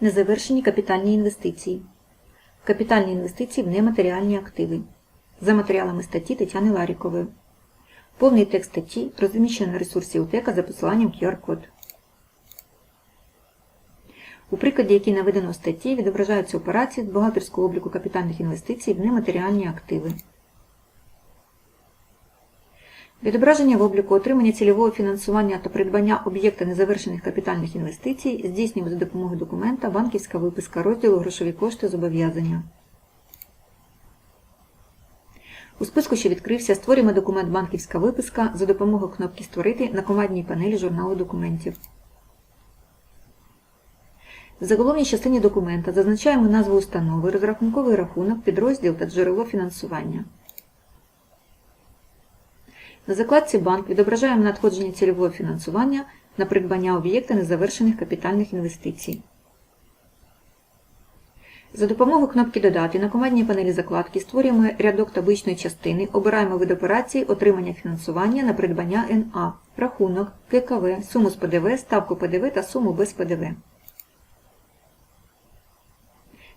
Незавершені капітальні інвестиції. Капітальні інвестиції в нематеріальні активи. За матеріалами статті Тетяни Ларікової. Повний текст статті розміщено на ресурсі УТЕКа за посиланням QR-код. У прикладі, який наведено в статті, відображаються операції з бухгалтерського обліку капітальних інвестицій в нематеріальні активи. Відображення в обліку отримання цільового фінансування та придбання об'єкта незавершених капітальних інвестицій здійснюємо за допомогою документа банківська виписка розділу грошові кошти зобов'язання. У списку, що відкрився, створюємо документ банківська виписка за допомогою кнопки Створити на командній панелі журналу документів. В заголовній частині документа зазначаємо назву установи, розрахунковий рахунок, підрозділ та джерело фінансування. На закладці Банк відображаємо надходження цільового фінансування на придбання об'єкта незавершених капітальних інвестицій. За допомогою кнопки Додати на командній панелі закладки створюємо рядок табличної частини, обираємо вид операції отримання фінансування на придбання НА, рахунок, ККВ, суму з ПДВ, ставку ПДВ та суму без ПДВ.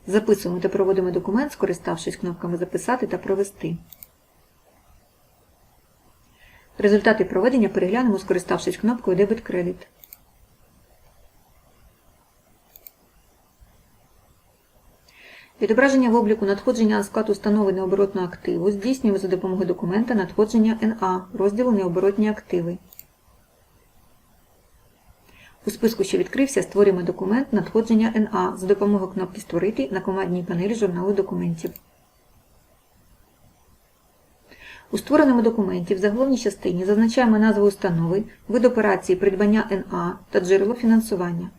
Записуємо та проводимо документ, скориставшись кнопками Записати та Провести. Результати проведення переглянемо, скориставшись кнопкою Дебет-кредит. Відображення в обліку надходження на склад установи необоротного активу здійснюємо за допомогою документа надходження НА розділу Необоротні активи. У списку, що відкрився, створюємо документ надходження НА за допомогою кнопки Створити на командній панелі журналу документів. У створеному документі в заголовній частині зазначаємо назву установи, вид операції придбання НА та джерело фінансування.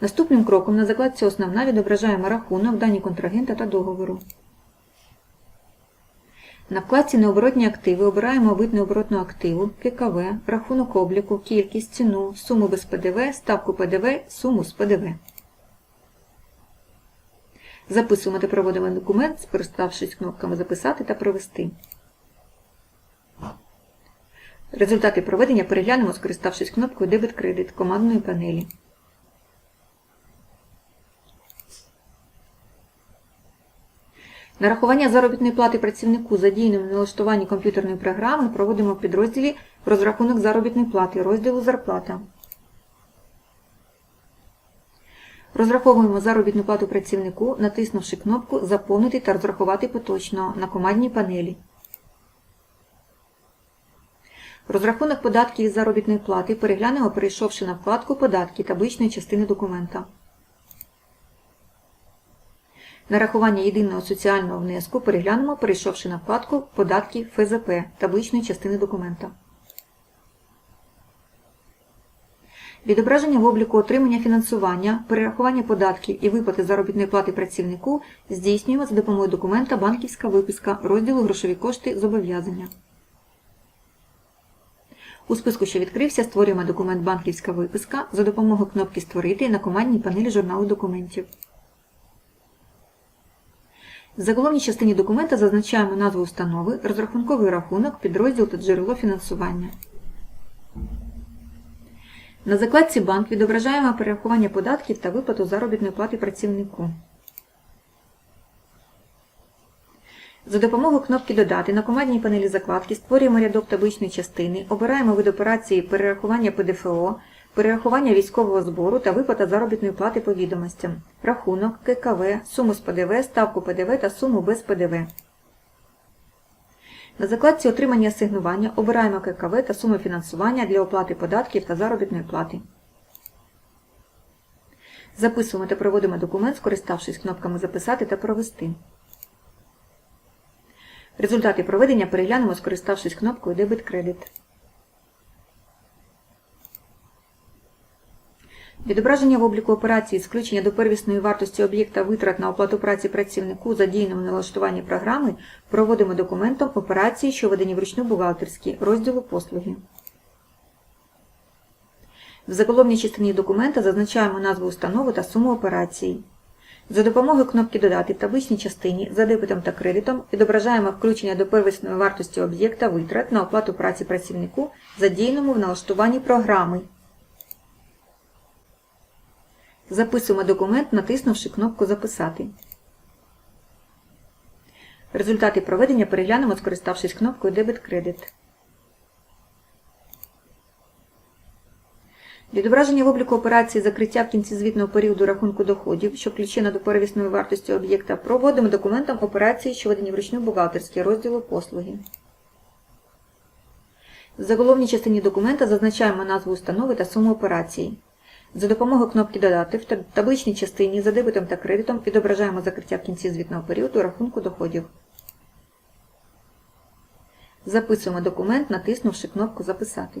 Наступним кроком на закладці Основна відображаємо рахунок, дані контрагента та договору. На вкладці Необоротні активи обираємо вид необоротного активу, ККВ, рахунок обліку, кількість, ціну, суму без ПДВ, ставку ПДВ, суму з ПДВ. Записуємо та проводимо документ, скориставшись кнопками Записати та Провести. Результати проведення переглянемо, скориставшись кнопкою Дебет-кредит командної панелі. Нарахування заробітної плати працівнику задіяним налаштуванні комп'ютерної програми проводимо в підрозділі Розрахунок заробітної плати розділу Зарплата. Розраховуємо заробітну плату працівнику, натиснувши кнопку Заповнити та розрахувати поточно на командній панелі. Розрахунок податків із заробітної плати переглянемо, перейшовши на вкладку Податки табличної частини документа. Нарахування єдиного соціального внеску переглянемо, перейшовши на вкладку Податки ФЗП табличної частини документа. Відображення в обліку отримання фінансування, перерахування податків і виплати заробітної плати працівнику здійснюємо за допомогою документа Банківська виписка розділу Грошові кошти зобов'язання. У списку, що відкрився, створюємо документ Банківська виписка за допомогою кнопки Створити на командній панелі журналу документів. В заголовній частині документа зазначаємо назву установи, розрахунковий рахунок, підрозділ та джерело фінансування. На закладці Банк відображаємо перерахування податків та виплату заробітної плати працівнику. За допомогою кнопки Додати на командній панелі закладки створюємо рядок табличної частини, обираємо вид операції перерахування ПДФО, перерахування військового збору та виплата заробітної плати по відомостям, рахунок, ККВ, суму з ПДВ, ставку ПДВ та суму без ПДВ. На закладці Отримання асигнування обираємо ККВ та суму фінансування для оплати податків та заробітної плати. Записуємо та проводимо документ, скориставшись кнопками Записати та Провести. Результати проведення переглянемо, скориставшись кнопкою Дебет-кредит. Відображення в обліку операції з включення до первісної вартості об'єкта витрат на оплату праці працівнику задіяному налаштуванні програми проводимо документом операції, що введені вручну бухгалтерські, розділу послуги. В заголовній частині документа зазначаємо назву установи та суму операції. За допомогою кнопки Додати в табличній частині за дебетом та кредитом відображаємо включення до первісної вартості об'єкта витрат на оплату праці працівнику, задіяному в налаштуванні програми. Записуємо документ, натиснувши кнопку Записати. Результати проведення переглянемо, скориставшись кнопкою Дебет-кредит. Відображення в обліку операції закриття в кінці звітного періоду рахунку доходів, що включена до перевісної вартості об'єкта, проводимо документом операції, що ведені вручну бухгалтерські розділу послуги. В заголовній частині документа зазначаємо назву установи та суму операції. За допомогою кнопки Додати в табличній частині за дебетом та кредитом відображаємо закриття в кінці звітного періоду рахунку доходів. Записуємо документ, натиснувши кнопку Записати.